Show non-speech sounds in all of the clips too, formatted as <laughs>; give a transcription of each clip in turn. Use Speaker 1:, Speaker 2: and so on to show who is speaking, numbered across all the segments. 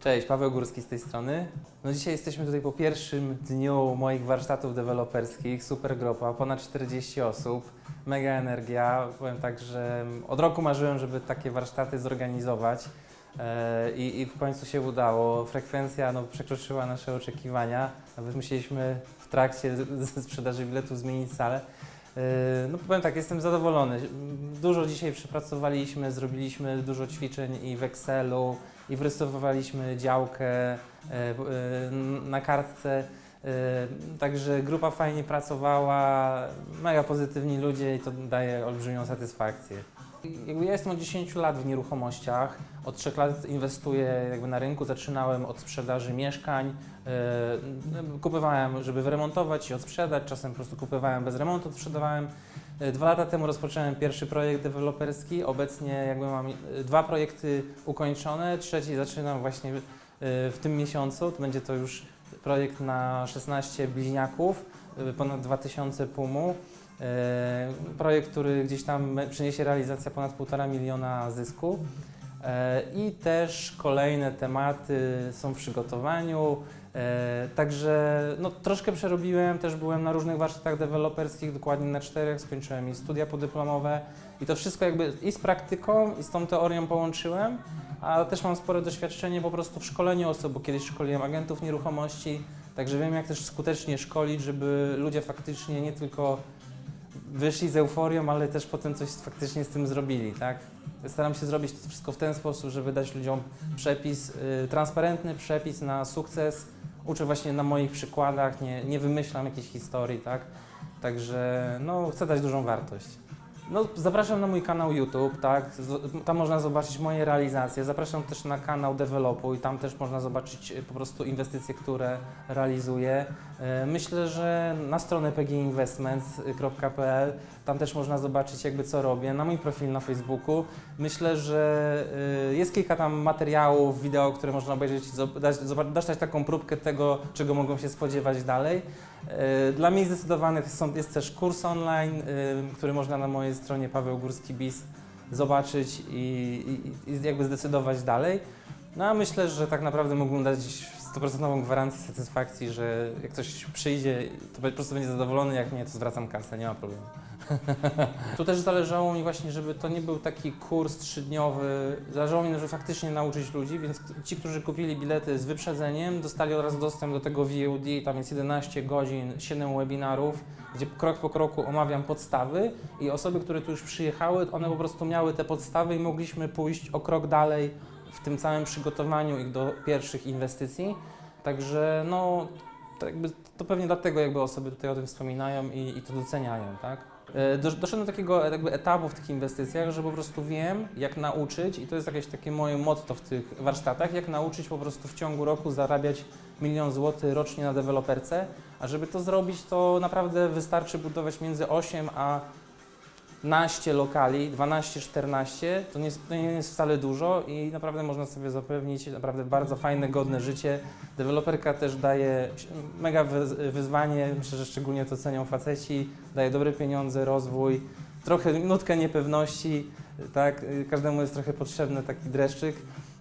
Speaker 1: Cześć, Paweł Górski z tej strony. No dzisiaj jesteśmy tutaj po pierwszym dniu moich warsztatów deweloperskich, super gropa, ponad 40 osób, mega energia. Powiem tak, że od roku marzyłem, żeby takie warsztaty zorganizować e, i, i w końcu się udało. Frekwencja no, przekroczyła nasze oczekiwania, nawet musieliśmy w trakcie sprzedaży biletów zmienić salę. E, No powiem tak, jestem zadowolony. Dużo dzisiaj przepracowaliśmy, zrobiliśmy dużo ćwiczeń i w Excelu, i wrysowaliśmy działkę w- e, na kartce. Także grupa fajnie pracowała, mega pozytywni ludzie i to daje olbrzymią satysfakcję. Jakby ja jestem od 10 lat w nieruchomościach, od 3 lat inwestuję jakby na rynku, zaczynałem od sprzedaży mieszkań, e, kupowałem, żeby wyremontować i odsprzedać, czasem po prostu kupowałem bez remontu, sprzedawałem. E, Dwa lata temu rozpocząłem pierwszy projekt deweloperski. Obecnie jakby mam e, dwa projekty ukończone, trzeci zaczynam właśnie w tym miesiącu. To będzie to już projekt na 16 bliźniaków, ponad 2000 pumu. E, Projekt, który gdzieś tam przyniesie realizacja ponad 1,5 miliona zysku. E, I też kolejne tematy są w przygotowaniu. E, Także no, troszkę przerobiłem, też byłem na różnych warsztatach deweloperskich, dokładnie na czterech, skończyłem i studia podyplomowe i to wszystko jakby i z praktyką, i z tą teorią połączyłem, a też mam spore doświadczenie po prostu w szkoleniu osób, bo kiedyś szkoliłem agentów nieruchomości, także wiem jak też skutecznie szkolić, żeby ludzie faktycznie nie tylko wyszli z euforią, ale też potem coś faktycznie z tym zrobili, tak? Staram się zrobić to wszystko w ten sposób, żeby dać ludziom przepis, y, transparentny przepis na sukces. Uczę właśnie na moich przykładach, nie, nie wymyślam jakiejś historii, tak? Także no, chcę dać dużą wartość. No, zapraszam na mój kanał YouTube, tak? Tam można zobaczyć moje realizacje. Zapraszam też na kanał Developuj, tam też można zobaczyć y, po prostu inwestycje, które realizuję. E, Myślę, że na stronę pginvestments.pl tam też można zobaczyć jakby co robię, na mój profil na Facebooku. Myślę, że y, jest kilka tam materiałów, wideo, które można obejrzeć i dać, dać taką próbkę tego, czego mogą się spodziewać dalej. E, Dla mnie zdecydowanych są, jest też kurs online, y, który można na mojej stronie Paweł Górski Biz zobaczyć i, i, i jakby zdecydować dalej. No a myślę, że tak naprawdę mógłbym dać 100% gwarancję satysfakcji, że jak ktoś przyjdzie, to po prostu będzie zadowolony, jak nie, to zwracam kasę, nie ma problemu. <laughs> tu też zależało mi właśnie, żeby to nie był taki kurs trzydniowy, zależało mi, żeby faktycznie nauczyć ludzi, więc ci, którzy kupili bilety z wyprzedzeniem, dostali od razu dostęp do tego VOD, tam jest 11 godzin, 7 webinarów, gdzie krok po kroku omawiam podstawy i osoby, które tu już przyjechały, one po prostu miały te podstawy i mogliśmy pójść o krok dalej w tym całym przygotowaniu ich do pierwszych inwestycji. Także no, to, jakby, to pewnie dlatego jakby osoby tutaj o tym wspominają i, i to doceniają, tak? E, dosz- Doszedłem do takiego jakby etapu w tych inwestycjach, że po prostu wiem, jak nauczyć, i to jest jakieś takie moje motto w tych warsztatach, jak nauczyć po prostu w ciągu roku zarabiać milion złotych rocznie na deweloperce, a żeby to zrobić, to naprawdę wystarczy budować między 8 a 12 lokali, 12-14, to nie, to nie jest wcale dużo i naprawdę można sobie zapewnić naprawdę bardzo fajne, godne życie. Deweloperka też daje mega wy- wyzwanie, myślę, że szczególnie to cenią faceci, daje dobre pieniądze, rozwój, trochę nutkę niepewności, tak, każdemu jest trochę potrzebny taki dreszczyk.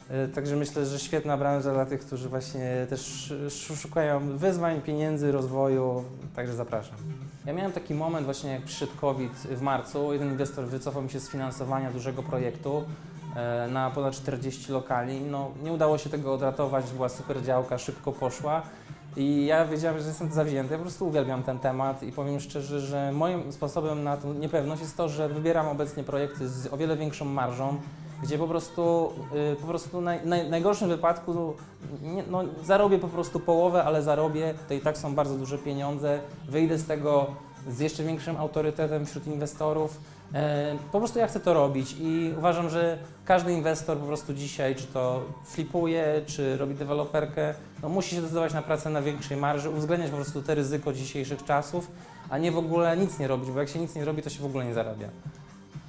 Speaker 1: E, Także myślę, że świetna branża dla tych, którzy właśnie też sz- szukają wyzwań, pieniędzy, rozwoju, także zapraszam. Ja miałem taki moment właśnie jak przyszedł COVID w marcu, jeden inwestor wycofał mi się z finansowania dużego projektu e, na ponad 40 lokali. No, nie udało się tego odratować, była super działka, szybko poszła. I ja wiedziałem, że jestem zawzięty, ja po prostu uwielbiam ten temat i powiem szczerze, że moim sposobem na tą niepewność jest to, że wybieram obecnie projekty z o wiele większą marżą, gdzie po prostu, y, po prostu naj, naj, najgorszym wypadku nie, no, zarobię po prostu połowę, ale zarobię, to i tak są bardzo duże pieniądze, wyjdę z tego z jeszcze większym autorytetem wśród inwestorów. E, po prostu ja chcę to robić i uważam, że każdy inwestor po prostu dzisiaj, czy to flipuje, czy robi deweloperkę, no musi się zdecydować na pracę na większej marży, uwzględniać po prostu te ryzyko dzisiejszych czasów, a nie w ogóle nic nie robić, bo jak się nic nie robi, to się w ogóle nie zarabia.